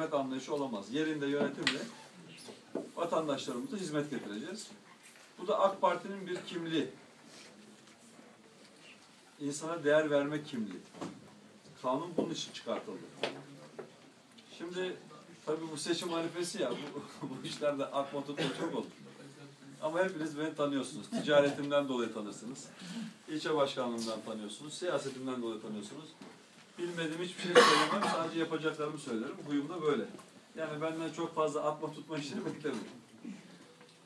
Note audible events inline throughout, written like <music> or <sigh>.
hizmet anlayışı olamaz. Yerinde yönetimle vatandaşlarımıza hizmet getireceğiz. Bu da AK Parti'nin bir kimliği. İnsana değer verme kimliği. Kanun bunun için çıkartıldı. Şimdi tabii bu seçim manifesi ya, bu, <laughs> bu işlerde akma tutma çok olur. Ama hepiniz beni tanıyorsunuz. Ticaretimden dolayı tanırsınız. İlçe başkanlığımdan tanıyorsunuz. Siyasetimden dolayı tanıyorsunuz. Bilmediğim hiçbir şey söylemem. Sadece yapacaklarımı söylerim. Huyum da böyle. Yani benden çok fazla atma tutma işini beklemiyorum.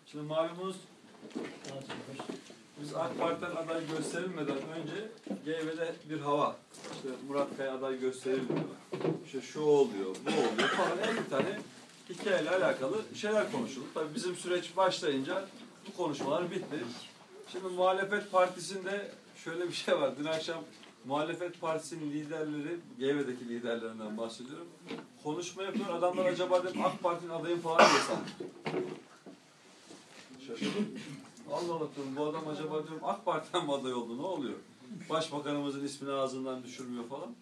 Şimdi malumunuz biz AK Parti'den aday gösterilmeden önce GV'de bir hava. İşte Murat Kaya aday gösterilmiyor. İşte şu oluyor, bu oluyor falan 50 tane hikayeyle alakalı şeyler konuşuldu. Tabii bizim süreç başlayınca bu konuşmalar bitti. Şimdi muhalefet partisinde şöyle bir şey var. Dün akşam muhalefet partisinin liderleri, GV'deki liderlerinden bahsediyorum. Konuşma yapıyor. Adamlar acaba dedim AK Parti'nin adayım falan diye. Şaşırdım. Allah Allah diyorum bu adam acaba diyorum AK Parti'den mi aday oldu ne oluyor? Başbakanımızın ismini ağzından düşürmüyor falan.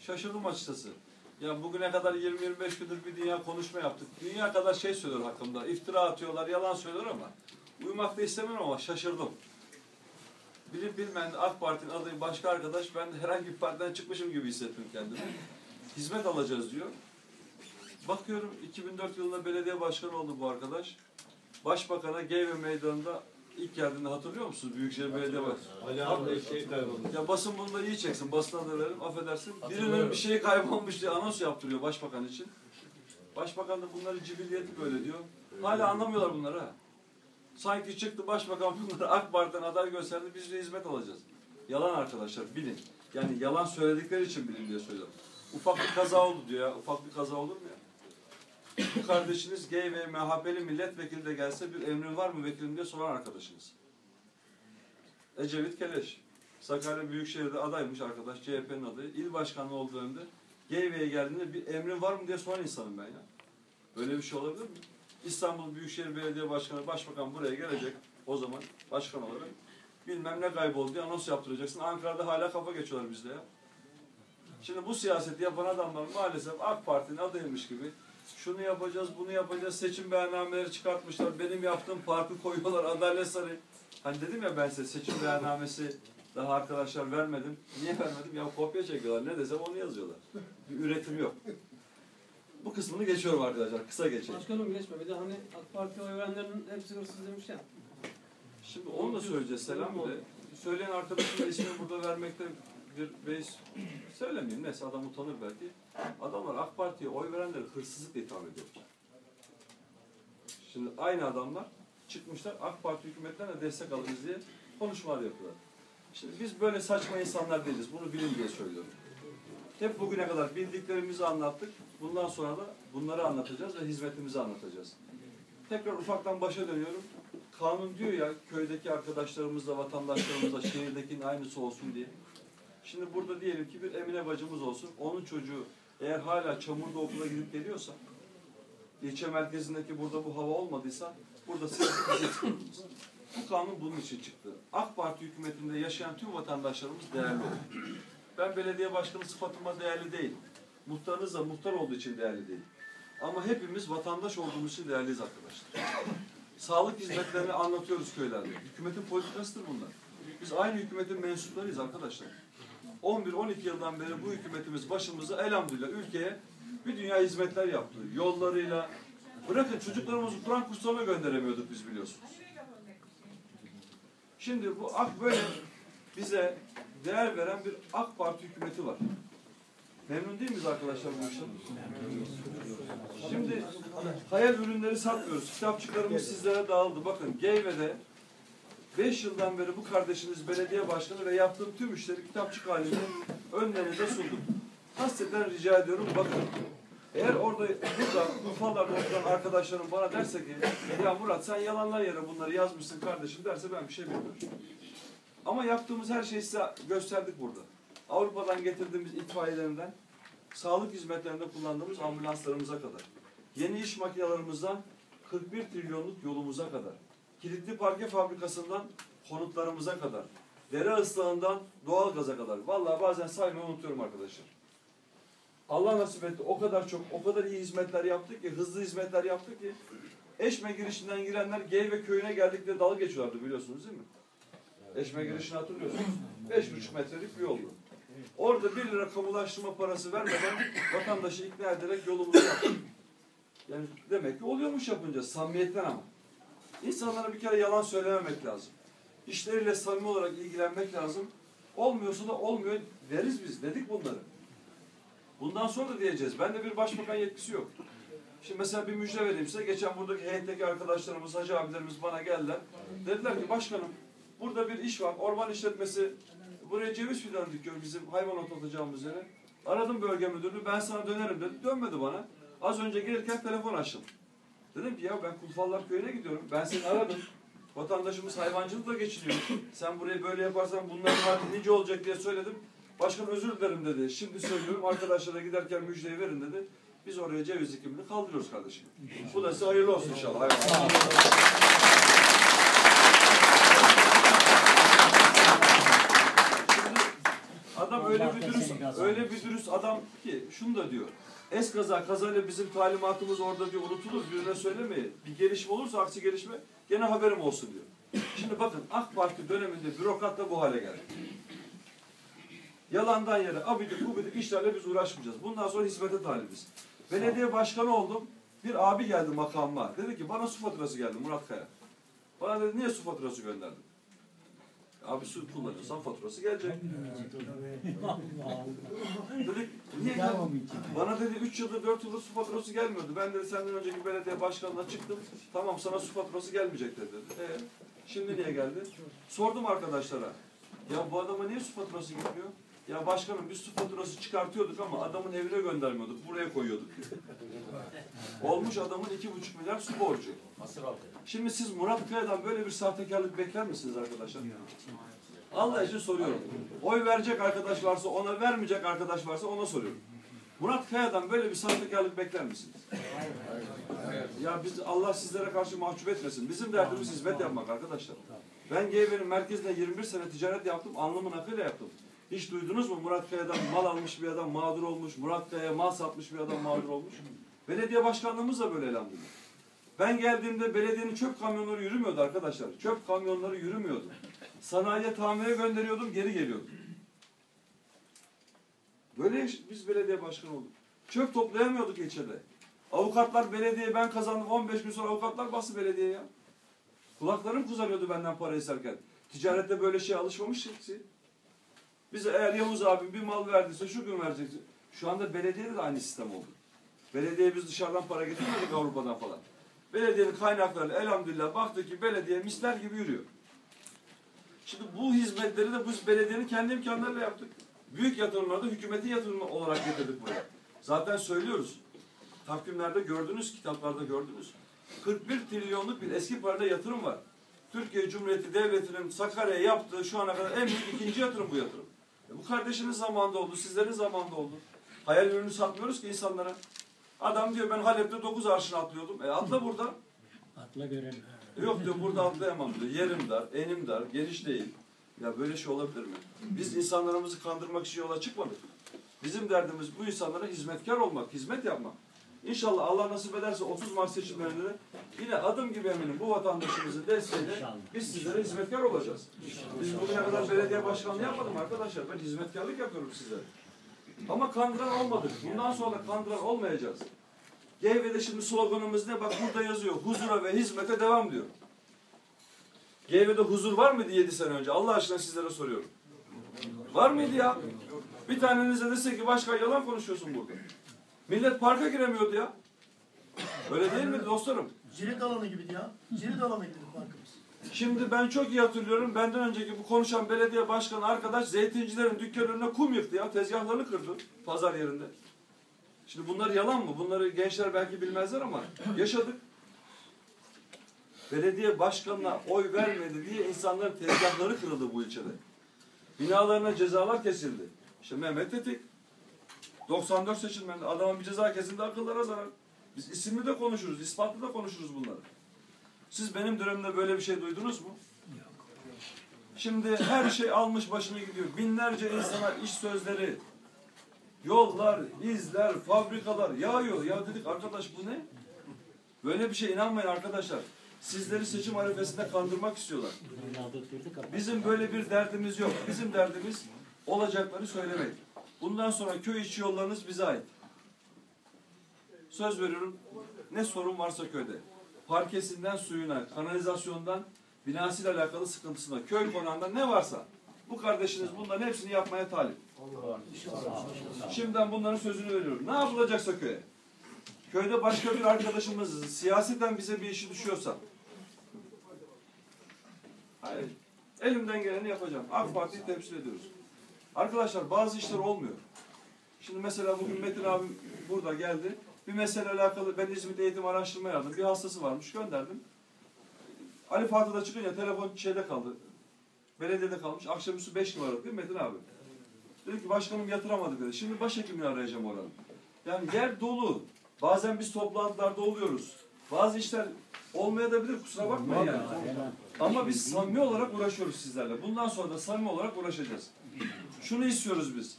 Şaşırdım açıkçası. Ya bugüne kadar 20-25 gündür bir dünya konuşma yaptık. Dünya kadar şey söylüyor hakkımda. İftira atıyorlar, yalan söylüyor ama uyumak da istemiyorum ama şaşırdım. Bilip bilmeyen AK Parti'nin adayı başka arkadaş ben de herhangi bir partiden çıkmışım gibi hissettim kendimi. Hizmet alacağız diyor. Bakıyorum 2004 yılında belediye başkanı oldu bu arkadaş. Başbakan'a GV meydanında ilk geldiğinde hatırlıyor musunuz? Büyükşehir Belediye Başkanı. Ali şey kayboldu. Ya basın bunu da iyi çeksin. Basına da verelim. Affedersin. Birinin bir şeyi kaybolmuş diye anons yaptırıyor başbakan için. Başbakan da bunları cibilliyeti böyle diyor. Hala anlamıyorlar bunları ha. Sanki çıktı başbakan bunları AK Parti'den aday gösterdi. Biz de hizmet alacağız. Yalan arkadaşlar bilin. Yani yalan söyledikleri için bilin diye söylüyorum. Ufak bir kaza oldu diyor ya. Ufak bir kaza olur mu ya? Bu kardeşiniz gay ve MHP'li milletvekili de gelse bir emrin var mı vekilim diye soran arkadaşınız. Ecevit Keleş. Sakarya Büyükşehir'de adaymış arkadaş. CHP'nin adayı. İl başkanlığı olduğu dönemde GV'ye geldiğinde bir emrin var mı diye soran insanım ben ya. Böyle bir şey olabilir mi? İstanbul Büyükşehir Belediye Başkanı, Başbakan buraya gelecek o zaman başkan olarak. Bilmem ne kayboldu anons yaptıracaksın. Ankara'da hala kafa geçiyorlar bizde ya. Şimdi bu siyaseti yapan adamlar maalesef AK Parti'nin adaymış gibi şunu yapacağız, bunu yapacağız, seçim beyannameleri çıkartmışlar. Benim yaptığım parkı koyuyorlar, adalet sarayı. Hani dedim ya ben size seçim beyannamesi daha arkadaşlar vermedim. Niye vermedim? Ya kopya çekiyorlar. Ne desem onu yazıyorlar. Bir üretim yok. Bu kısmını geçiyorum arkadaşlar. Kısa geçeyim. Başkanım geçme. Bir de hani AK Parti oy verenlerin hepsi hırsız demiş ya. Şimdi onu da söyleyeceğiz Selam de. Söyleyen arkadaşın da ismini burada vermekte bir beis söylemeyeyim. Neyse adam utanır belki. Adamlar AK Parti'ye oy verenleri hırsızlıkla itham ediyorlar. Şimdi aynı adamlar çıkmışlar AK Parti hükümetlerine destek alırız diye konuşmalar yapıyorlar. Şimdi biz böyle saçma insanlar değiliz. Bunu bilin diye söylüyorum. Hep bugüne kadar bildiklerimizi anlattık. Bundan sonra da bunları anlatacağız ve hizmetimizi anlatacağız. Tekrar ufaktan başa dönüyorum. Kanun diyor ya köydeki arkadaşlarımızla, vatandaşlarımızla şehirdekinin aynısı olsun diye. Şimdi burada diyelim ki bir Emine bacımız olsun. Onun çocuğu eğer hala çamurda okula gidip geliyorsa, ilçe merkezindeki burada bu hava olmadıysa, burada siz bize. Bu kanun bunun için çıktı. AK Parti hükümetinde yaşayan tüm vatandaşlarımız değerli olur. Ben belediye başkanı sıfatıma değerli değilim. Muhtarınız da muhtar olduğu için değerli değil. Ama hepimiz vatandaş olduğumuz için değerliyiz arkadaşlar. Sağlık hizmetlerini anlatıyoruz köylerde. Hükümetin politikasıdır bunlar. Biz aynı hükümetin mensuplarıyız arkadaşlar. 11-12 yıldan beri bu hükümetimiz başımıza elhamdülillah ülkeye bir dünya hizmetler yaptı. Yollarıyla. Bırakın çocuklarımızı Kur'an kurslarına gönderemiyorduk biz biliyorsunuz. Şimdi bu AK böyle bize değer veren bir AK Parti hükümeti var. Memnun değil miyiz arkadaşlar bu işten? Şimdi hayal ürünleri satmıyoruz. Kitapçıklarımız sizlere dağıldı. Bakın Geyve'de 5 yıldan beri bu kardeşiniz belediye başkanı ve yaptığım tüm işleri kitapçık halinde önlerinize sundum. Hasreten rica ediyorum bakın. Eğer orada burada Urfalarda oturan arkadaşlarım bana derse ki ya Murat sen yalanlar yere bunları yazmışsın kardeşim derse ben bir şey bilmiyorum. Ama yaptığımız her şeyi size gösterdik burada. Avrupa'dan getirdiğimiz itfaiyelerinden, sağlık hizmetlerinde kullandığımız ambulanslarımıza kadar, yeni iş makinelerimizden 41 trilyonluk yolumuza kadar, kilitli parke fabrikasından konutlarımıza kadar, dere ıslahından doğal gaza kadar. Vallahi bazen saymayı unutuyorum arkadaşlar. Allah nasip etti. O kadar çok, o kadar iyi hizmetler yaptık ki, hızlı hizmetler yaptık ki Eşme girişinden girenler Geyve köyüne geldikleri dalga geçiyorlardı biliyorsunuz değil mi? Eşme girişini hatırlıyorsunuz. Beş buçuk metrelik bir yoldu. Orada bir lira kamulaştırma parası vermeden vatandaşı ikna ederek yolumuzu yaptık. Yani demek ki oluyormuş yapınca samimiyetten ama. İnsanlara bir kere yalan söylememek lazım. İşleriyle samimi olarak ilgilenmek lazım. Olmuyorsa da olmuyor deriz biz. Dedik bunları. Bundan sonra da diyeceğiz. Bende bir başbakan yetkisi yok. Şimdi mesela bir müjde vereyim size. Geçen buradaki heyetteki arkadaşlarımız, hacı abilerimiz bana geldiler. Dediler ki başkanım burada bir iş var. Orman işletmesi buraya ceviz fidanı dikiyor bizim hayvanat atacağımız yere. Aradım bölge müdürünü ben sana dönerim dedi. Dönmedi bana. Az önce gelirken telefon açtım. Dedim ki ya ben Kulfallar köyüne gidiyorum. Ben seni aradım. <laughs> Vatandaşımız hayvancılıkla geçiniyor. Sen burayı böyle yaparsan bunların hali nice olacak diye söyledim. Başkan özür dilerim dedi. Şimdi söylüyorum arkadaşlara giderken müjdeyi verin dedi. Biz oraya ceviz dikimini kaldırıyoruz kardeşim. Bu da size hayırlı olsun inşallah. Hayırlı. Şimdi adam öyle bir dürüst, öyle bir dürüst adam ki şunu da diyor. Es kaza kazayla bizim talimatımız orada diyor unutulur birine söylemeyin. Bir gelişme olursa aksi gelişme gene haberim olsun diyor. Şimdi bakın AK Parti döneminde bürokrat da bu hale geldi. Yalandan yere abidik gubidik işlerle biz uğraşmayacağız. Bundan sonra hizmete talibiz. Belediye başkanı oldum. Bir abi geldi makamıma. Dedi ki bana su faturası geldi Murat Kaya. Bana dedi niye su faturası gönderdin? Abi su kullanıyorsan faturası gelecek. Dedik <laughs> niye geldi? Bana dedi 3 yıldır 4 yıldır su faturası gelmiyordu. Ben dedi senden önceki belediye başkanına çıktım. Tamam sana su faturası gelmeyecek dedi. E, şimdi niye geldi? Sordum arkadaşlara. Ya bu adama niye su faturası gitmiyor? Ya başkanım biz su faturası çıkartıyorduk ama adamın evine göndermiyorduk. Buraya koyuyorduk. <laughs> Olmuş adamın iki buçuk milyar su borcu. Şimdi siz Murat Kaya'dan böyle bir sahtekarlık bekler misiniz arkadaşlar? Allah için soruyorum. Oy verecek arkadaş varsa ona, vermeyecek arkadaş varsa ona soruyorum. Murat Kaya'dan böyle bir sahtekarlık bekler misiniz? Ya biz Allah sizlere karşı mahcup etmesin. Bizim derdimiz hizmet yapmak arkadaşlar. Ben GB'nin merkezinde 21 sene ticaret yaptım. Alnımın akıyla yaptım. Hiç duydunuz mu Murat Kaya'dan mal almış bir adam mağdur olmuş. Murat Kaya'ya mal satmış bir adam mağdur olmuş. Belediye başkanlığımız da böyle elhamdülillah. Ben geldiğimde belediyenin çöp kamyonları yürümüyordu arkadaşlar. Çöp kamyonları yürümüyordu. Sanayiye tamire gönderiyordum, geri geliyordum. Böyle biz belediye başkanı olduk. Çöp toplayamıyorduk ilçede. Avukatlar belediye ben kazandım 15 gün sonra avukatlar bastı belediye ya. Kulaklarım kızarıyordu benden para isterken. Ticarette böyle şeye alışmamış hepsi. Bize eğer Yavuz abim bir mal verdiyse şu gün vereceksin. Şu anda belediyede de aynı sistem oldu. Belediye biz dışarıdan para getirmedik Avrupa'dan falan. Belediyenin kaynakları elhamdülillah baktık ki belediye misler gibi yürüyor. Şimdi bu hizmetleri de biz belediyenin kendi imkanlarıyla yaptık. Büyük yatırımları da hükümetin yatırımı olarak getirdik buraya. Zaten söylüyoruz. Takvimlerde gördünüz, kitaplarda gördünüz. 41 trilyonluk bir eski parada yatırım var. Türkiye Cumhuriyeti Devleti'nin Sakarya'ya yaptığı şu ana kadar en büyük ikinci yatırım bu yatırım. E bu kardeşinin zamanında oldu, sizlerin zamanında oldu. Hayal ürünü satmıyoruz ki insanlara. Adam diyor ben Halep'te 9 arşın atlıyordum. E atla burada. Atla görelim. Yok diyor burada atlayamam diyor. Yerim dar, enim dar, geniş değil. Ya böyle şey olabilir mi? Biz insanlarımızı kandırmak için yola çıkmadık. Bizim derdimiz bu insanlara hizmetkar olmak, hizmet yapmak. İnşallah Allah nasip ederse 30 Mart seçimlerinde de yine adım gibi eminim bu vatandaşımızın desteğiyle biz sizlere hizmetkar olacağız. Biz bugüne kadar belediye başkanlığı yapmadım arkadaşlar. Ben hizmetkarlık yapıyorum sizlere. Ama kandıran olmadık. Bundan sonra kandıran olmayacağız. GV'de şimdi sloganımız ne? Bak burada yazıyor. Huzura ve hizmete devam diyor. GV'de huzur var mıydı 7 sene önce? Allah aşkına sizlere soruyorum. Var mıydı ya? Bir tanenize dese ki başkan yalan konuşuyorsun burada. Millet parka giremiyordu ya. Öyle değil mi dostlarım? Cirit alanı gibiydi ya. Cirit alanı gibiydi parkımız. Şimdi ben çok iyi hatırlıyorum. Benden önceki bu konuşan belediye başkanı arkadaş zeytincilerin dükkan önüne kum yıktı ya. Tezgahlarını kırdı pazar yerinde. Şimdi bunlar yalan mı? Bunları gençler belki bilmezler ama yaşadık. Belediye başkanına oy vermedi diye insanların tezgahları kırıldı bu ilçede. Binalarına cezalar kesildi. İşte Mehmet Tetik 94 seçilmende adama bir ceza kesildi akıllara zarar. Biz isimli de konuşuruz, ispatlı da konuşuruz bunları. Siz benim dönemimde böyle bir şey duydunuz mu? Şimdi her şey almış başını gidiyor. Binlerce insana iş sözleri. Yollar, izler, fabrikalar yağıyor. Ya dedik arkadaş bu ne? Böyle bir şey inanmayın arkadaşlar. Sizleri seçim arifesinde kandırmak istiyorlar. Bizim böyle bir derdimiz yok. Bizim derdimiz olacakları söylemek. Bundan sonra köy içi yollarınız bize ait. Söz veriyorum. Ne sorun varsa köyde. Parkesinden suyuna, kanalizasyondan, binasıyla alakalı sıkıntısına, köy konağında ne varsa bu kardeşiniz bunların hepsini yapmaya talip. Şimdiden bunların sözünü veriyorum. Ne yapılacaksa köye. Köyde başka bir arkadaşımız siyaseten bize bir işi düşüyorsa hayır. Elimden geleni yapacağım. AK Parti'yi temsil ediyoruz. Arkadaşlar bazı işler olmuyor. Şimdi mesela bugün Metin abim burada geldi. Bir mesele alakalı ben İzmit Eğitim Araştırma Yardım. Bir hastası varmış gönderdim. Ali Fatih'de çıkınca telefon şeyde kaldı. Belediyede kalmış. Akşamüstü 5 numara değil mi Metin abi? Dedi ki başkanım yatıramadı dedi. Şimdi başhekimini arayacağım oranın. Yani yer dolu. Bazen biz toplantılarda oluyoruz. Bazı işler olmayabilir kusura bakmayın yani. Ama biz samimi olarak uğraşıyoruz sizlerle. Bundan sonra da samimi olarak uğraşacağız. Şunu istiyoruz biz.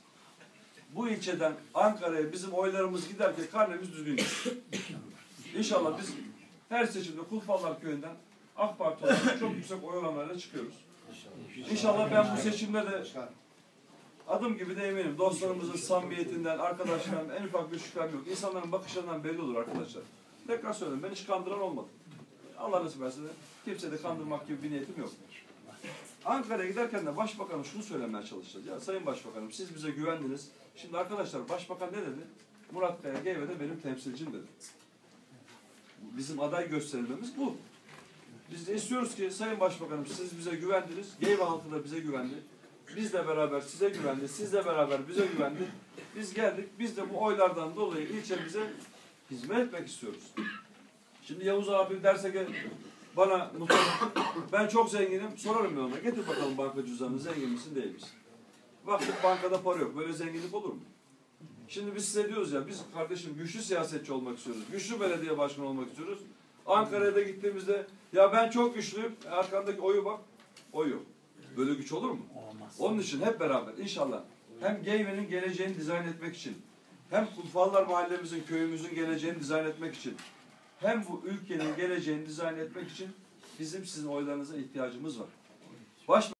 Bu ilçeden Ankara'ya bizim oylarımız giderken karnemiz düzgün gitsin. İnşallah biz her seçimde Kulfallar Köyü'nden AK Parti olarak çok yüksek oy oranlarıyla çıkıyoruz. İnşallah ben bu seçimde de adım gibi de eminim. Dostlarımızın samimiyetinden, arkadaşlarından en ufak bir şüphem yok. İnsanların bakışlarından belli olur arkadaşlar. Tekrar söylüyorum ben hiç kandıran olmadım. Allah nasip etse de kimse de kandırmak gibi bir niyetim yok. Ankara'ya giderken de başbakanım şunu söylemeye çalışacağız. Ya sayın başbakanım siz bize güvendiniz. Şimdi arkadaşlar başbakan ne dedi? Murat Kaya Geyve'de benim temsilcim dedi. Bizim aday gösterilmemiz bu. Biz de istiyoruz ki sayın başbakanım siz bize güvendiniz. Geyve halkı da bize güvendi. Bizle beraber size güvendi. Sizle beraber bize güvendi. Biz geldik. Biz de bu oylardan dolayı ilçemize hizmet etmek istiyoruz. Şimdi Yavuz abi derse ki bana ben çok zenginim sorarım ben ona. Getir bakalım banka cüzdanını zengin misin değil misin? Baktık bankada para yok. Böyle zenginlik olur mu? Şimdi biz size diyoruz ya biz kardeşim güçlü siyasetçi olmak istiyoruz. Güçlü belediye başkanı olmak istiyoruz. Ankara'ya da gittiğimizde ya ben çok güçlüyüm. Arkandaki oyu bak. Oy yok. Böyle güç olur mu? Onun için hep beraber inşallah hem Geyve'nin geleceğini dizayn etmek için hem Kulfallar mahallemizin, köyümüzün geleceğini dizayn etmek için hem bu ülkenin geleceğini dizayn etmek için bizim sizin oylarınıza ihtiyacımız var. Baş